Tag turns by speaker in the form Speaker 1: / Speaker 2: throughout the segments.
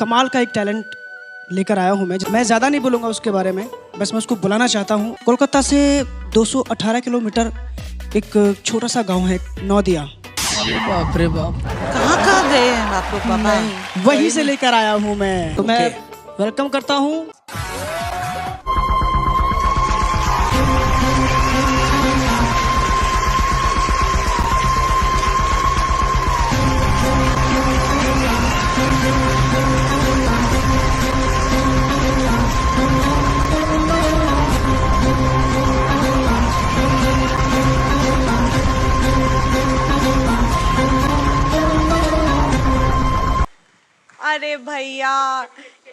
Speaker 1: कमाल का एक टैलेंट लेकर आया हूँ मैं। मैं ज़्यादा नहीं बोलूँगा उसके बारे में बस मैं उसको बुलाना चाहता हूँ। कोलकाता से 218 किलोमीटर एक छोटा सा गाँव है नौदिया।
Speaker 2: बाप रे बाप। कहाँ कहाँ गए हैं? आपको पता है।
Speaker 1: वहीं से लेकर आया हूँ मैं। तो मैं वेलकम करता हूँ।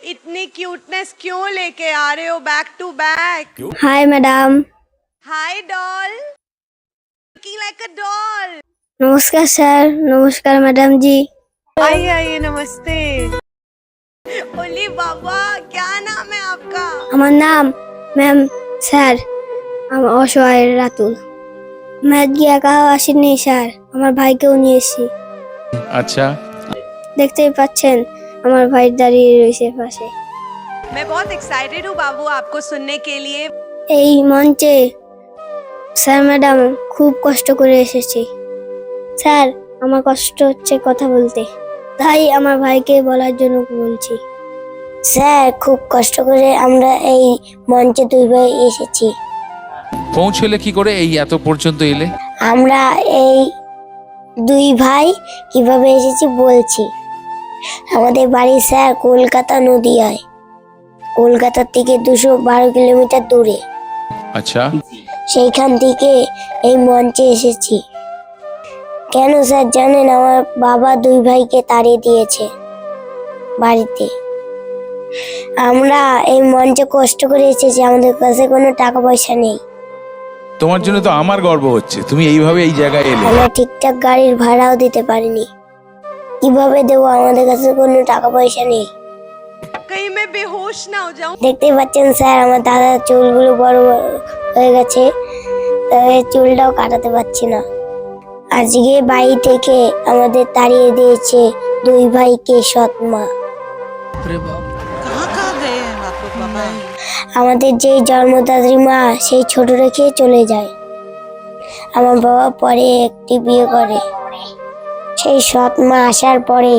Speaker 3: इतनी क्यूटनेस क्यों लेके आ रहे हो back to back
Speaker 4: hi madam
Speaker 3: hi doll looking like a doll
Speaker 4: नमस्कार सर नमस्कार मैडम जी
Speaker 3: आइए आइए नमस्ते ओली बाबा क्या नाम है आपका
Speaker 4: আমার নাম ম্যাম স্যার আমার অসহায় রাতুল ম্যাথ গিয়ে একাও আসেনি স্যার আমার ভাইকেও নিয়ে এসেছি
Speaker 5: अच्छा
Speaker 4: দেখতেই পাচ্ছেন আমার ভাই দাঁড়িয়ে রয়েছে পাশে
Speaker 3: मैं बहुत एक्साइटेड हूँ बाबू आपको सुनने के लिए
Speaker 4: এই মঞ্চে স্যার ম্যাডাম খুব কষ্ট করে এসেছি স্যার আমার কষ্ট হচ্ছে কথা বলতে তাই আমার ভাইকে বলার জন্য বলছি স্যার খুব কষ্ট করে আমরা এই মঞ্চে দুই ভাই এসেছি
Speaker 5: পৌঁছলে কি করে এই এত পর্যন্ত এলে
Speaker 4: আমরা এই দুই ভাই কিভাবে এসেছি বলছি আমাদের বাড়ি স্যার কলকাতা নদী কলকাতার থেকে দুশো বারো কিলোমিটার দূরে।
Speaker 5: আচ্ছা।
Speaker 4: সেইখান থেকে এই মঞ্চে এসেছি। কেন স্যার জানেন আমার বাবা দুই ভাইকে তাড়িয়ে দিয়েছে বাড়িতে। আমরা এই মঞ্চে কষ্ট করে এসেছি আমাদের কাছে কোনো টাকা পয়সা নেই।
Speaker 5: তোমার জন্য তো আমার গর্ব হচ্ছে তুমি এইভাবে এই জায়গায় এলে।
Speaker 4: আমরা ঠিকঠাক গাড়ির ভাড়াও দিতে পারিনি। কীভাবে দেবো? আমাদের কাছে কোনো টাকা পয়সা নেই। দেখতে পাচ্ছেন স্যার আমার দাদার চুলগুলো বড় হয়ে গেছে। তবে চুলটাও কাটাতে পারছি না। আজকে বাড়ি থেকে আমাদের তাড়িয়ে দিয়েছে দুই ভাইকে সৎ মা আমাদের যেই জন্মদাত্রী মা সেই ছোট রেখে চলে যায়। আমার বাবা পরে একটি বিয়ে করে। সেই সৎ মা আসার পরে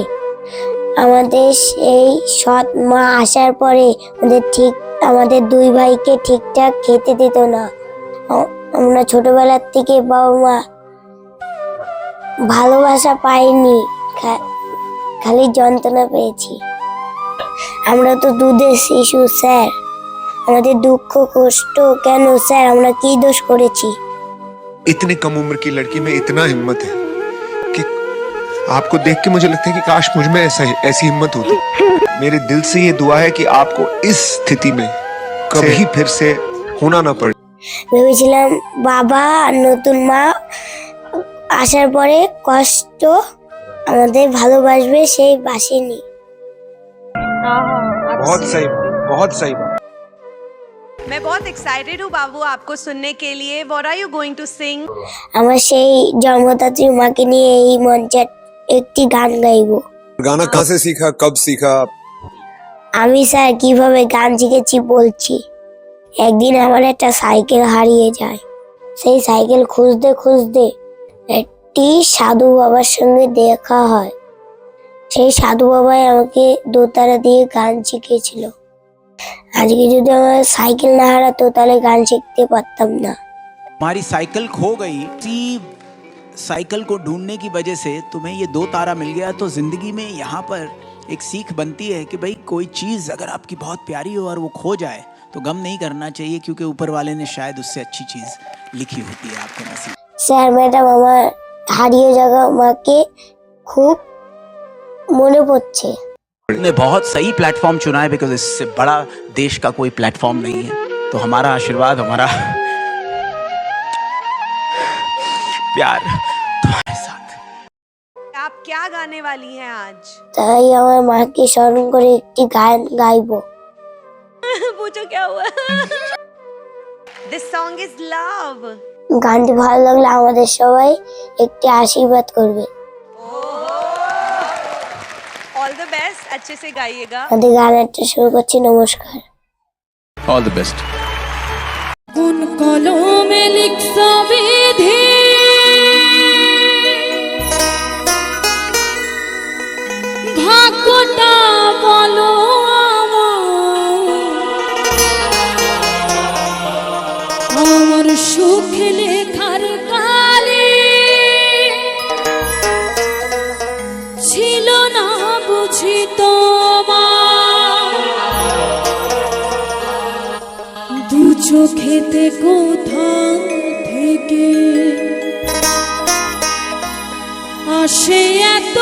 Speaker 4: আমাদের সেই সৎ মা আসার পরে আমাদের ঠিক আমাদের দুই ভাইকে ঠিকঠাক খেতে দিত না আ- আমরা ছোটবেলার থেকে বাবা মা ভালোবাসা পাইনি খা- খালি যন্ত্রণা পেয়েছি আমরা তো দুধের শিশু স্যার আমাদের দুঃখ কষ্ট কেন স্যার আমরা কি দোষ করেছি
Speaker 6: इतनी कम उम्र की लड़की में इतना हिम्मत है कि आपको देख के मुझे लगता है कि काश मुझ में ऐसा ऐसी हिम्मत होती मेरे दिल से ये दुआ है कि आपको इस स्थिति में कभी फिर से होना ना पड़े
Speaker 4: ভেবেছিলাম বাবা আর নতুন মা আসার পরে কষ্ট আমাদের ভালোবাসবে সেই বাসেনি
Speaker 6: बहुत सही बात बहुत सही बात
Speaker 3: मैं बहुत एक्साइटेड हूँ बाबू आपको सुनने के लिए what are you going to sing
Speaker 4: আমার সেই জন্মদাত্রী মাকে নিয়ে এই মঞ্চে একটি গান গাইবো
Speaker 6: गाना कहाँ से सीखा कब सीखा
Speaker 4: আমি স্যার কিভাবে গান শিখেছি বলছি একদিন আমার একটা সাইকেল হারিয়ে যায় সেই সাইকেল খুঁজতে খুঁজতে একটি সাধু বাবার সঙ্গে দেখা হয় সেই সাধু বাবাই আমাকে দোতারা দিয়ে গান শিখিয়েছিল আজকে যদি আমার সাইকেল না হারাতো তাহলে গান শিখতে পারতাম না
Speaker 7: हमारी साइकिल खो गई इसी साइकिल को ढूंढने की वजह से तुम्हें ये दो तारा मिल गया तो जिंदगी में यहाँ पर एक सीख बनती है कि भाई कोई चीज़ अगर आपकी बहुत प्यारी हो और वो खो जाए तो गम नहीं करना चाहिए क्योंकि ऊपर वाले ने शायद उससे अच्छी चीज़ लिखी होती है आपके नसीब
Speaker 4: স্যার ম্যাডাম আমার হারিয়ে যাওয়া মাকে খুব মনে পড়ছে
Speaker 7: ने बहुत सही प्लेटफॉर्म चुना है बिकॉज इससे बड़ा देश का कोई प्लेटफॉर्म नहीं है तो हमारा आशीर्वाद हमारा प्यार
Speaker 3: क्या गाने वाली हैं आज
Speaker 4: তাই আমার মাকে স্মরণ করে একটি গান গাইবো
Speaker 3: पूछो क्या हुआ दिस सॉन्ग इज लव
Speaker 4: গানটি ভালো লাগলে আমাদের সবাই একটি আশীর্বাদ করবে
Speaker 3: ऑल द बेस्ट अच्छे से गाइएगा
Speaker 4: আমাদের গান একটা শুরু করছি নমস্কার
Speaker 5: অল দ্য বেস্ট
Speaker 8: কোন কলমে লিখছো চোখেতে কোথা থেকে আসে এত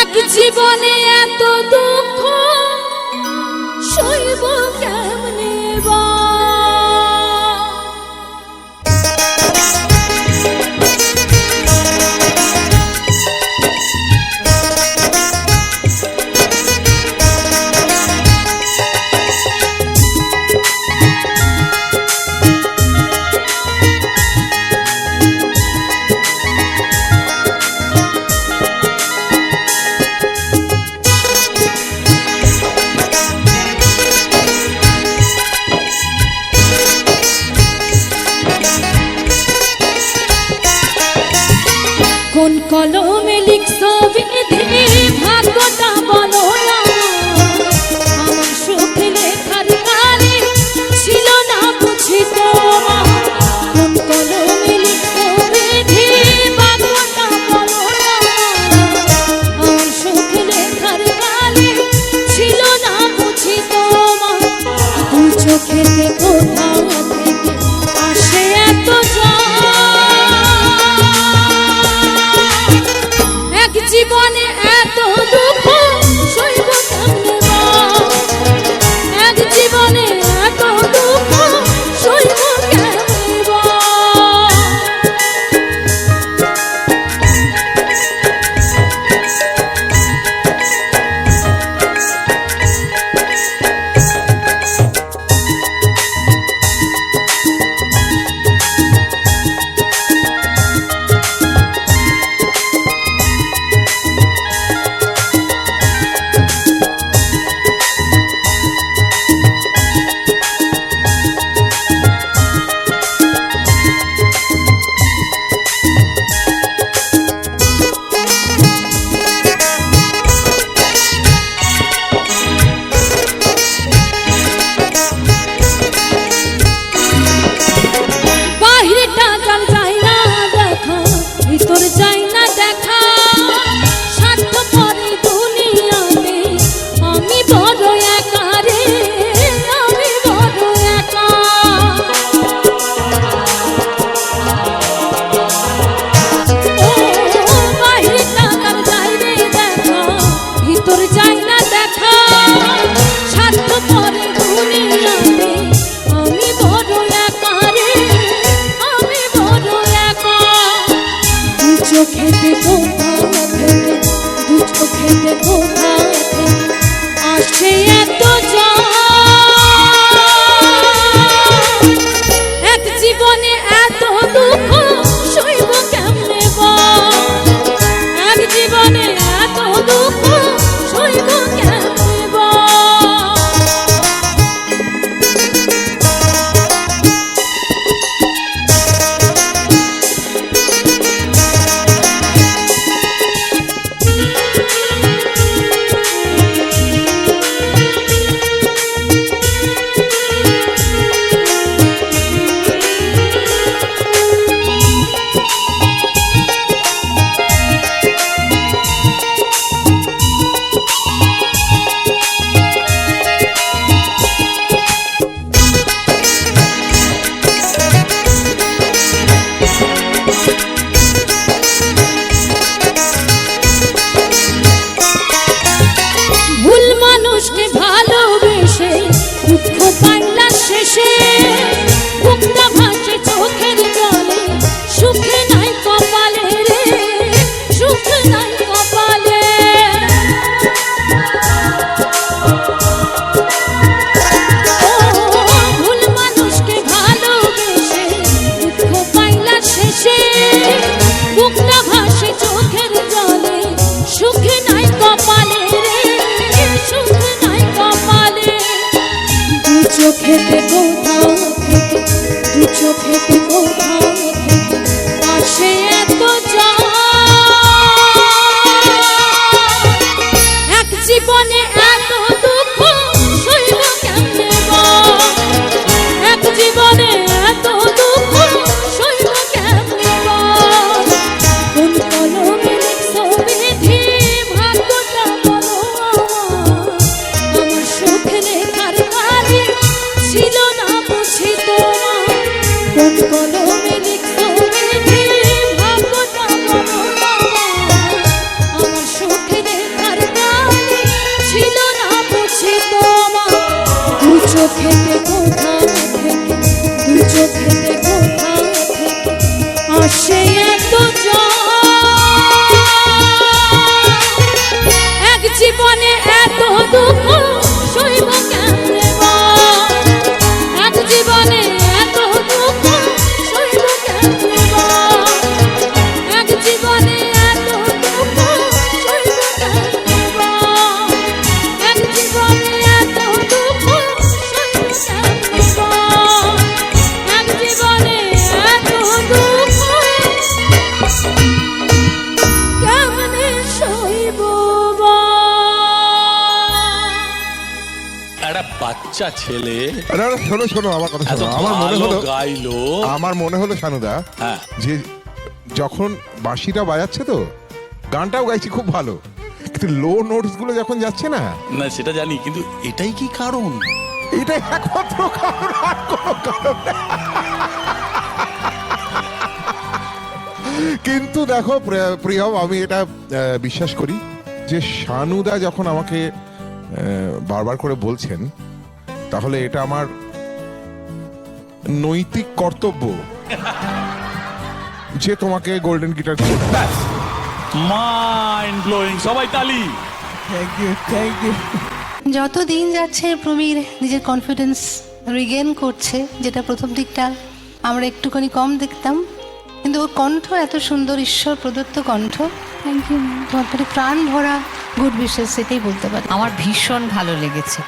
Speaker 8: এক জীবনে এত দুঃখ
Speaker 9: বাচ্চা ছেলে।
Speaker 10: শোনো শোনো আমার কথা
Speaker 9: এত
Speaker 10: শোনো আমার মনে
Speaker 9: ভালো
Speaker 10: হলো
Speaker 9: গাইলো।
Speaker 10: আমার মনে হলো সানুদা
Speaker 9: হ্যাঁ।
Speaker 10: যে যখন বাঁশিটা বাজাচ্ছে তো গানটাও গাইছি খুব ভালো। কিন্তু লো নোটসগুলো যখন যাচ্ছে না
Speaker 9: না সেটা জানি কিন্তু এটাই কি কারণ?
Speaker 10: এটা একমাত্র কারণ আর কোনো কারণ। কিন্তু দেখো প্রিয়- প্রিয়ম আমি এটা আহ, বিশ্বাস করি যে শানুদা যখন আমাকে আহ, বারবার করে বলছেন তাহলে এটা আমার নৈতিক কর্তব্য যে তোমাকে গোল্ডেন গিটার
Speaker 9: মাইন্ড ব্লোয়িং সবাই তালি।
Speaker 11: যত দিন যাচ্ছে প্রবীর নিজের কনফিডেন্স রিগেন করছে যেটা প্রথম দিকটা আমরা একটুখানি কম দেখতাম কিন্তু ওর কণ্ঠ এত সুন্দর ঈশ্বর প্রদত্ত কণ্ঠ। থ্যাংক ইউ তোমার প্রাণ ভরা গুড বিশেষ সেটাই বলতে পারি।
Speaker 2: আমার ভীষণ ভালো লেগেছে।